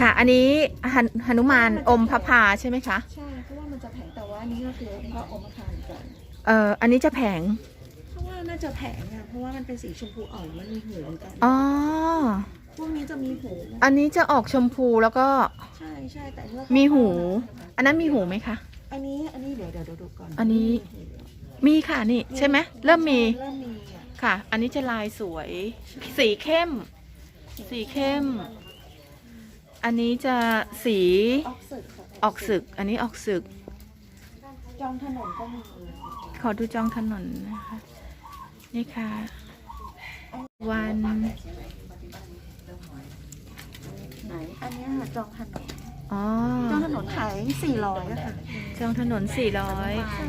ค่ะ อันนี้หนหนุมานอมพระพาใช่ไหมคะ ใช่เพราะว่ามันจะแผงแต่ว่าอันนี้ก็คือพระอมคารกันเอ่ออันนี้จะแผงเพราะว่าน่าจะแผงอะเพราะว่ามันเป็นสีชมพูอ่อนมันมีหูเหมือนกันอ๋อพวกนี้จะมีหูอันนี้จะออกชมพูแล้วก็ใช่ใช่แต่เมื่อมีหู อันนั้นมีหูไหมคะ อันนี้อันนี้เดี๋ยวเดี๋ยวดูก่อนอันนี้ มีค่ะนี่ใช่ไหมเริ่มมีเริ่มมีอะค่ะ อันนี้จะลายสวย สีเข้ม สีเข้ม อันนี้จะสีออกสึกค่ะออกศึก อันนี้ออกศึก จองถนนก็มีขอดูจองถนนนะคะ นี่ค่ะ วัน ไหน อันเนี้ยค่ะจองถนน อ๋อ จองถนนขายสี่ร้อยอะค่ะ จองถนนสี่ร้อย ใช่